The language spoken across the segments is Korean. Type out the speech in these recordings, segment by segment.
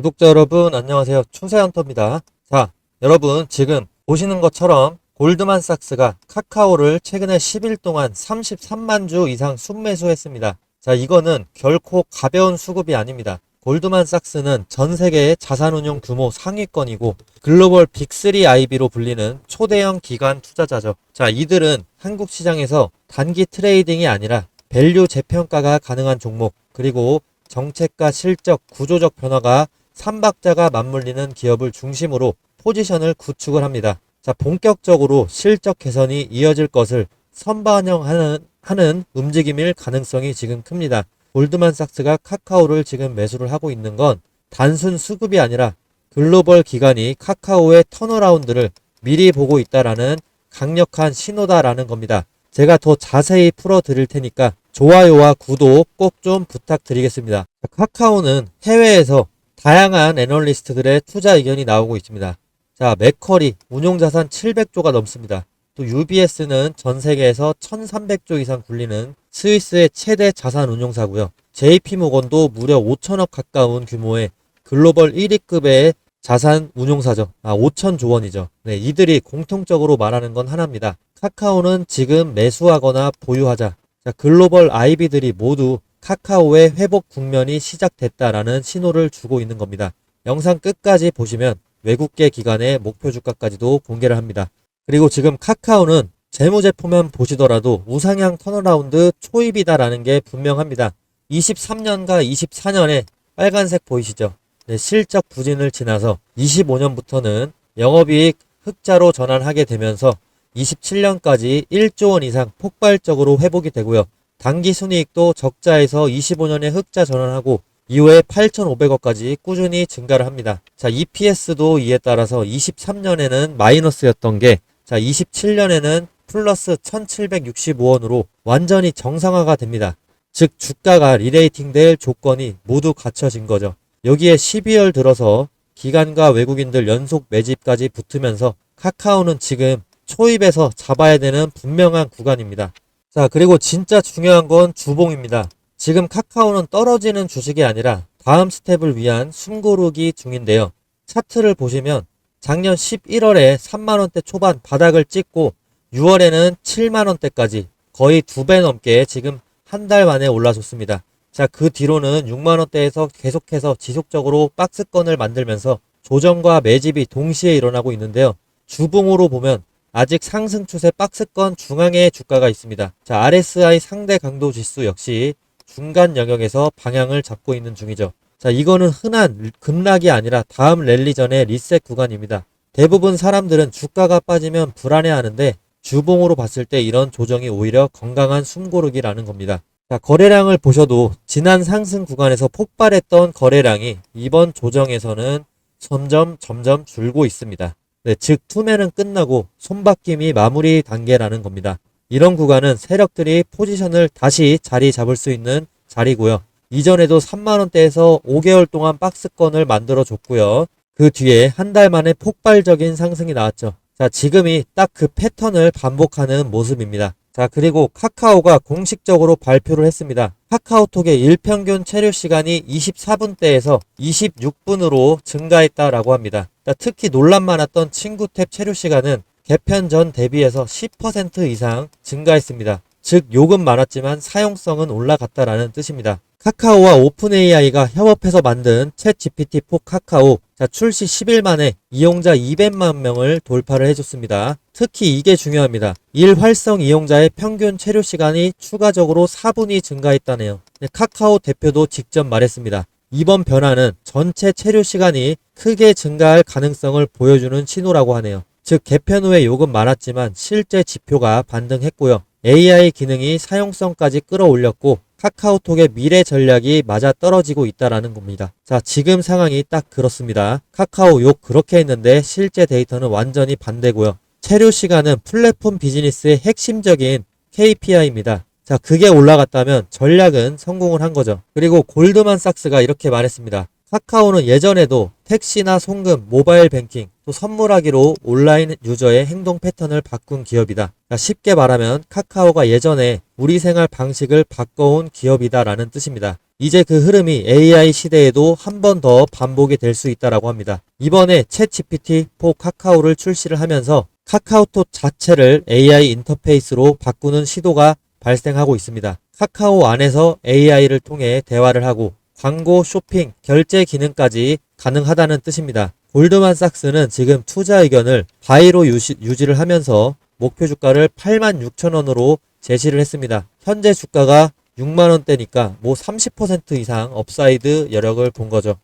구독자 여러분 안녕하세요. 추세헌터입니다. 자, 여러분 지금 보시는 것처럼 골드만삭스가 카카오를 최근에 10일 동안 33만 주 이상 순매수했습니다. 자, 이거는 결코 가벼운 수급이 아닙니다. 골드만삭스는 전 세계의 자산운용 규모 상위권이고 글로벌 빅3 IB로 불리는 초대형 기관 투자자죠. 자, 이들은 한국 시장에서 단기 트레이딩이 아니라 밸류 재평가가 가능한 종목 그리고 정책과 실적, 구조적 변화가 삼박자가 맞물리는 기업을 중심으로 포지션을 구축을 합니다. 자, 본격적으로 실적 개선이 이어질 것을 선반영하는 하는 움직임일 가능성이 지금 큽니다. 골드만삭스가 카카오를 지금 매수를 하고 있는 건 단순 수급이 아니라 글로벌 기관이 카카오의 턴어라운드를 미리 보고 있다라는 강력한 신호다라는 겁니다. 제가 더 자세히 풀어 드릴 테니까 좋아요와 구독 꼭 좀 부탁드리겠습니다. 카카오는 해외에서 다양한 애널리스트들의 투자 의견이 나오고 있습니다. 자, 맥커리 운용자산 700조가 넘습니다. 또 UBS는 전 세계에서 1300조 이상 굴리는 스위스의 최대 자산 운용사고요. JP모건도 무려 5천억 가까운 규모의 글로벌 1위급의 자산 운용사죠. 아, 5천조 원이죠. 네, 이들이 공통적으로 말하는 건 하나입니다. 카카오는 지금 매수하거나 보유하자. 자, 글로벌 IB들이 모두 카카오의 회복 국면이 시작됐다라는 신호를 주고 있는 겁니다. 영상 끝까지 보시면 외국계 기관의 목표 주가까지도 공개를 합니다. 그리고 지금 카카오는 재무제표만 보시더라도 우상향 턴어라운드 초입이다라는 게 분명합니다. 23년과 24년에 빨간색 보이시죠? 네, 실적 부진을 지나서 25년부터는 영업이익 흑자로 전환하게 되면서 27년까지 1조 원 이상 폭발적으로 회복이 되고요. 단기 순이익도 적자에서 25년에 흑자 전환하고 이후에 8,500억까지 꾸준히 증가를 합니다. 자, EPS도 이에 따라서 23년에는 마이너스였던 게 자, 27년에는 플러스 1,765원으로 완전히 정상화가 됩니다. 즉 주가가 리레이팅 될 조건이 모두 갖춰진 거죠. 여기에 12월 들어서 기관과 외국인들 연속 매집까지 붙으면서 카카오는 지금 초입에서 잡아야 되는 분명한 구간입니다. 자, 그리고 진짜 중요한 건 주봉입니다. 지금 카카오는 떨어지는 주식이 아니라 다음 스텝을 위한 숨고르기 중인데요. 차트를 보시면 작년 11월에 3만원대 초반 바닥을 찍고 6월에는 7만원대까지 거의 두 배 넘게 지금 한 달 만에 올라섰습니다. 자, 그 뒤로는 6만원대에서 계속해서 지속적으로 박스권을 만들면서 조정과 매집이 동시에 일어나고 있는데요. 주봉으로 보면 아직 상승 추세 박스권 중앙에 주가가 있습니다. 자, RSI 상대 강도 지수 역시 중간 영역에서 방향을 잡고 있는 중이죠. 자, 이거는 흔한 급락이 아니라 다음 랠리 전의 리셋 구간입니다. 대부분 사람들은 주가가 빠지면 불안해 하는데 주봉으로 봤을 때 이런 조정이 오히려 건강한 숨고르기라는 겁니다. 자, 거래량을 보셔도 지난 상승 구간에서 폭발했던 거래량이 이번 조정에서는 점점 점점 줄고 있습니다. 네, 즉 투매는 끝나고 손바뀜이 마무리 단계라는 겁니다. 이런 구간은 세력들이 포지션을 다시 자리 잡을 수 있는 자리고요. 이전에도 3만원대에서 5개월 동안 박스권을 만들어 줬고요. 그 뒤에 한 달 만에 폭발적인 상승이 나왔죠. 자, 지금이 딱 그 패턴을 반복하는 모습입니다. 자, 그리고 카카오가 공식적으로 발표를 했습니다. 카카오톡의 일평균 체류 시간이 24분대에서 26분으로 증가했다라고 합니다. 자, 특히 논란 많았던 친구 탭 체류 시간은 개편 전 대비해서 10% 이상 증가했습니다. 즉 요금 많았지만 사용성은 올라갔다라는 뜻입니다. 카카오와 오픈 AI가 협업해서 만든 챗 GPT-4 카카오 자, 출시 10일 만에 이용자 200만 명을 돌파를 해줬습니다. 특히 이게 중요합니다. 일 활성 이용자의 평균 체류 시간이 추가적으로 4분이 증가했다네요. 네, 카카오 대표도 직접 말했습니다. 이번 변화는 전체 체류 시간이 크게 증가할 가능성을 보여주는 신호라고 하네요. 즉 개편 후에 요금 많았지만 실제 지표가 반등했고요. AI 기능이 사용성까지 끌어올렸고 카카오톡의 미래 전략이 맞아 떨어지고 있다라는 겁니다. 자, 지금 상황이 딱 그렇습니다. 카카오 욕 그렇게 했는데 실제 데이터는 완전히 반대고요. 체류 시간은 플랫폼 비즈니스의 핵심적인 KPI입니다. 자, 그게 올라갔다면 전략은 성공을 한 거죠. 그리고 골드만삭스가 이렇게 말했습니다. 카카오는 예전에도 택시나 송금, 모바일 뱅킹, 또 선물하기로 온라인 유저의 행동 패턴을 바꾼 기업이다. 그러니까 쉽게 말하면 카카오가 예전에 우리 생활 방식을 바꿔온 기업이다라는 뜻입니다. 이제 그 흐름이 AI 시대에도 한 번 더 반복이 될 수 있다라고 합니다. 이번에 챗 GPT-4 카카오를 출시를 하면서 카카오톡 자체를 AI 인터페이스로 바꾸는 시도가 발생하고 있습니다. 카카오 안에서 AI를 통해 대화를 하고 광고, 쇼핑, 결제 기능까지 가능하다는 뜻입니다. 골드만삭스는 지금 투자 의견을 바이로 유시, 유지를 하면서 목표 주가를 86,000원으로 제시를 했습니다. 현재 주가가 6만 원대니까 뭐 30% 이상 업사이드 여력을 본 거죠.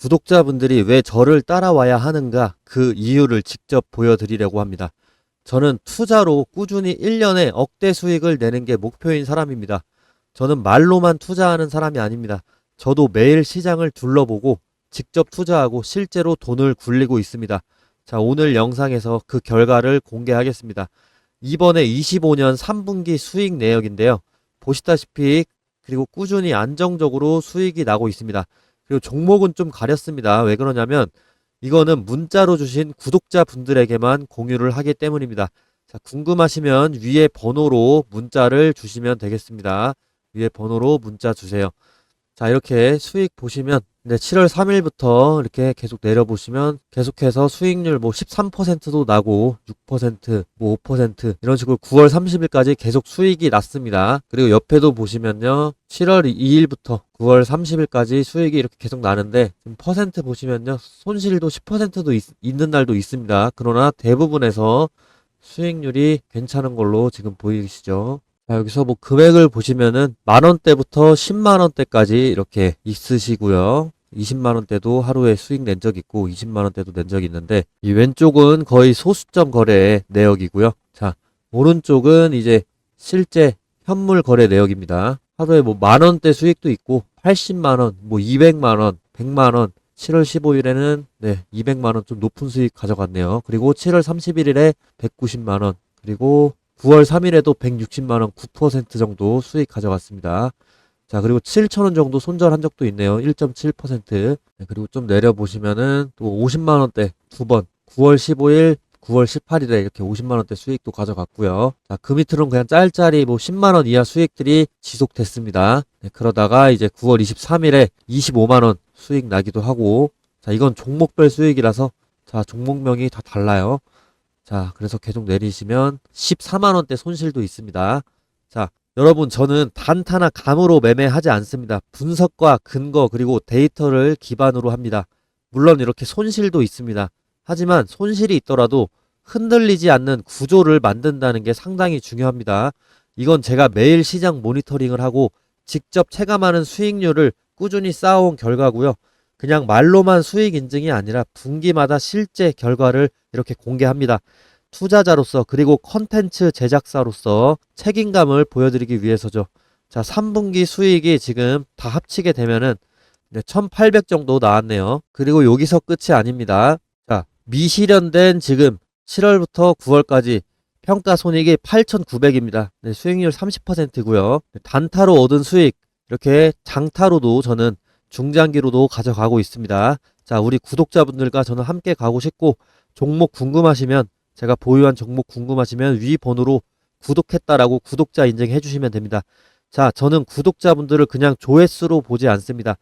구독자분들이 왜 저를 따라와야 하는가 그 이유를 직접 보여드리려고 합니다. 저는 투자로 꾸준히 1년에 억대 수익을 내는 게 목표인 사람입니다. 저는 말로만 투자하는 사람이 아닙니다. 저도 매일 시장을 둘러보고 직접 투자하고 실제로 돈을 굴리고 있습니다. 자, 오늘 영상에서 그 결과를 공개하겠습니다. 이번에 25년 3분기 수익 내역인데요. 보시다시피 그리고 꾸준히 안정적으로 수익이 나고 있습니다. 그리고 종목은 좀 가렸습니다. 왜 그러냐면 이거는 문자로 주신 구독자 분들에게만 공유를 하기 때문입니다. 자, 궁금하시면 위에 번호로 문자를 주시면 되겠습니다. 위에 번호로 문자 주세요. 자, 이렇게 수익 보시면 네, 7월 3일부터 이렇게 계속 내려보시면 계속해서 수익률 뭐 13%도 나고 6%, 뭐 5% 이런 식으로 9월 30일까지 계속 수익이 났습니다. 그리고 옆에도 보시면요. 7월 2일부터 9월 30일까지 수익이 이렇게 계속 나는데 지금 퍼센트 보시면요. 손실도 10%도 있, 있는 날도 있습니다. 그러나 대부분에서 수익률이 괜찮은 걸로 지금 보이시죠? 자, 여기서 뭐 금액을 보시면은 만 원대부터 10만 원대까지 이렇게 있으시고요. 20만 원대도 하루에 수익 낸 적 있고 20만 원대도 낸 적 있는데 이 왼쪽은 거의 소수점 거래 내역이고요. 자, 오른쪽은 이제 실제 현물 거래 내역입니다. 하루에 뭐 만 원대 수익도 있고 80만 원, 뭐 200만 원, 100만 원 7월 15일에는 네, 200만 원 좀 높은 수익 가져갔네요. 그리고 7월 31일에 190만 원, 그리고 9월 3일에도 160만원 9% 정도 수익 가져갔습니다. 자, 그리고 7천원 정도 손절한 적도 있네요. 1.7%. 네, 그리고 좀 내려보시면은 또 50만원대 두 번. 9월 15일, 9월 18일에 이렇게 50만원대 수익도 가져갔고요. 자, 그 밑으로는 그냥 짤짤이 뭐 10만원 이하 수익들이 지속됐습니다. 네, 그러다가 이제 9월 23일에 25만원 수익 나기도 하고, 자, 이건 종목별 수익이라서, 자, 종목명이 다 달라요. 자, 그래서 계속 내리시면 14만원대 손실도 있습니다. 자, 여러분, 저는 단타나 감으로 매매하지 않습니다. 분석과 근거, 그리고 데이터를 기반으로 합니다. 물론 이렇게 손실도 있습니다. 하지만 손실이 있더라도 흔들리지 않는 구조를 만든다는 게 상당히 중요합니다. 이건 제가 매일 시장 모니터링을 하고 직접 체감하는 수익률을 꾸준히 쌓아온 결과고요. 그냥 말로만 수익 인증이 아니라 분기마다 실제 결과를 이렇게 공개합니다. 투자자로서 그리고 컨텐츠 제작사로서 책임감을 보여드리기 위해서죠. 자, 3분기 수익이 지금 다 합치게 되면은 네, 1800 정도 나왔네요. 그리고 여기서 끝이 아닙니다. 자, 미실현된 지금 7월부터 9월까지 평가 손익이 8,900입니다. 네, 수익률 30%고요. 단타로 얻은 수익 이렇게 장타로도 저는 중장기로도 가져가고 있습니다. 자, 우리 구독자분들과 저는 함께 가고 싶고 종목 궁금하시면 제가 보유한 종목 궁금하시면 위 번호로 구독했다라고 구독자 인증해 주시면 됩니다. 자, 저는 구독자분들을 그냥 조회수로 보지 않습니다.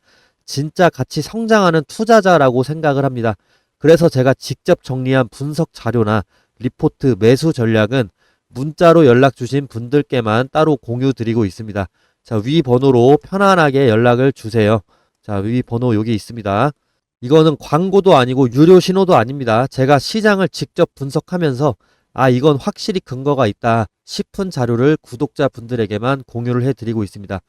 진짜 같이 성장하는 투자자라고 생각을 합니다. 그래서 제가 직접 정리한 분석 자료나 리포트 매수 전략은 문자로 연락 주신 분들께만 따로 공유 드리고 있습니다. 자, 위 번호로 편안하게 연락을 주세요. 자, 위 번호 여기 있습니다. 이거는 광고도 아니고 유료 신호도 아닙니다. 제가 시장을 직접 분석하면서 아, 이건 확실히 근거가 있다 싶은 자료를 구독자 분들에게만 공유를 해드리고 있습니다.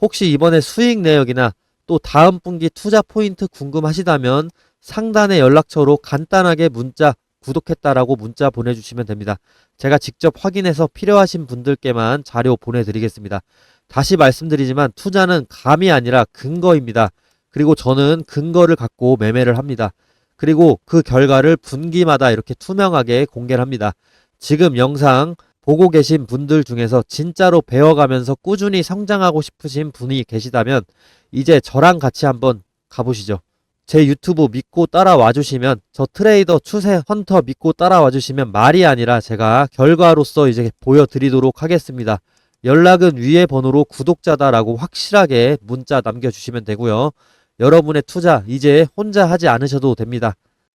혹시 이번에 수익 내역이나 또 다음 분기 투자 포인트 궁금하시다면 상단의 연락처로 간단하게 문자 구독했다라고 문자 보내주시면 됩니다. 제가 직접 확인해서 필요하신 분들께만 자료 보내드리겠습니다. 다시 말씀드리지만 투자는 감이 아니라 근거입니다. 그리고 저는 근거를 갖고 매매를 합니다. 그리고 그 결과를 분기마다 이렇게 투명하게 공개를 합니다. 지금 영상 보고 계신 분들 중에서 진짜로 배워가면서 꾸준히 성장하고 싶으신 분이 계시다면 이제 저랑 같이 한번 가보시죠. 제 유튜브 믿고 따라와 주시면 저 트레이더 추세 헌터 믿고 따라와 주시면 말이 아니라 제가 결과로서 이제 보여드리도록 하겠습니다. 연락은 위에 번호로 구독자다라고 확실하게 문자 남겨주시면 되고요. 여러분의 투자 이제 혼자 하지 않으셔도 됩니다.